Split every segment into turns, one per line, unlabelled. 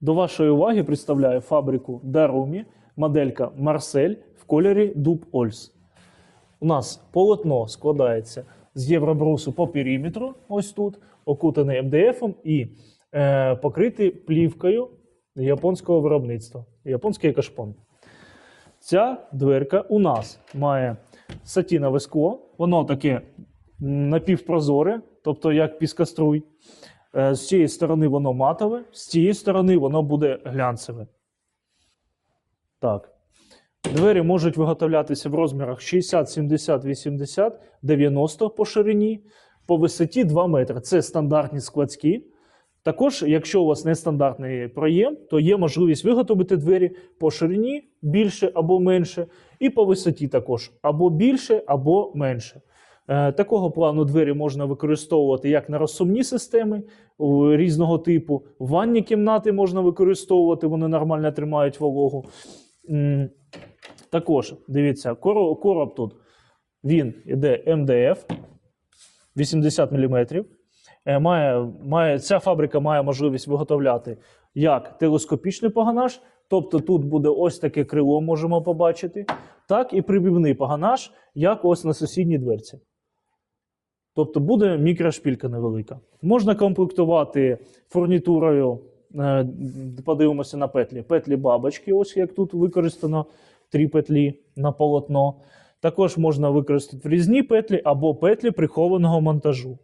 До вашої уваги представляю фабрику Дарумі, моделька Марсель в кольорі Дуб Ольс. У нас полотно складається з євробрусу по периметру, ось тут, окутане МДФом і е, покритий плівкою японського виробництва. Японський кашпон. Ця дверка у нас має сатінове скло, воно таке напівпрозоре, тобто як піскоструй. Е, З цієї сторони воно матове, з цієї сторони воно буде глянцеве. Так. Двері можуть виготовлятися в розмірах 60, 70, 80, 90 по ширині, по висоті 2 метри. Це стандартні складські. Також, якщо у вас нестандартний проєм, то є можливість виготовити двері по ширині більше або менше, і по висоті також або більше, або менше. Е, Такого плану двері можна використовувати як на розсумні системи різного типу. Ванні кімнати можна використовувати, вони нормально тримають вологу. Також дивіться, короб тут він іде МДФ 80 мм. Має, має, ця фабрика має можливість виготовляти як телескопічний паганаж, тобто тут буде ось таке крило, можемо побачити, так і прибівний паганаж, як ось на сусідній дверці. Тобто буде мікрошпілька невелика. Можна комплектувати фурнітурою, е, подивимося на петлі. Петлі бабочки, ось як тут використано три петлі на полотно. Також можна використати різні петлі або петлі прихованого монтажу,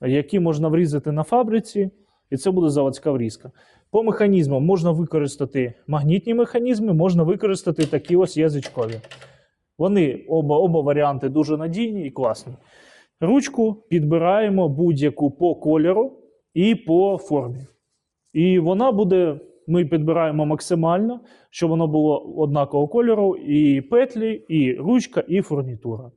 які можна врізати на фабриці, і це буде заводська врізка. По механізмам можна використати магнітні механізми, можна використати такі ось язичкові. Вони оба, оба варіанти дуже надійні і класні. Ручку підбираємо будь-яку по кольору і по формі. І вона буде, ми підбираємо максимально, щоб воно було однакового кольору, і петлі, і ручка, і фурнітура.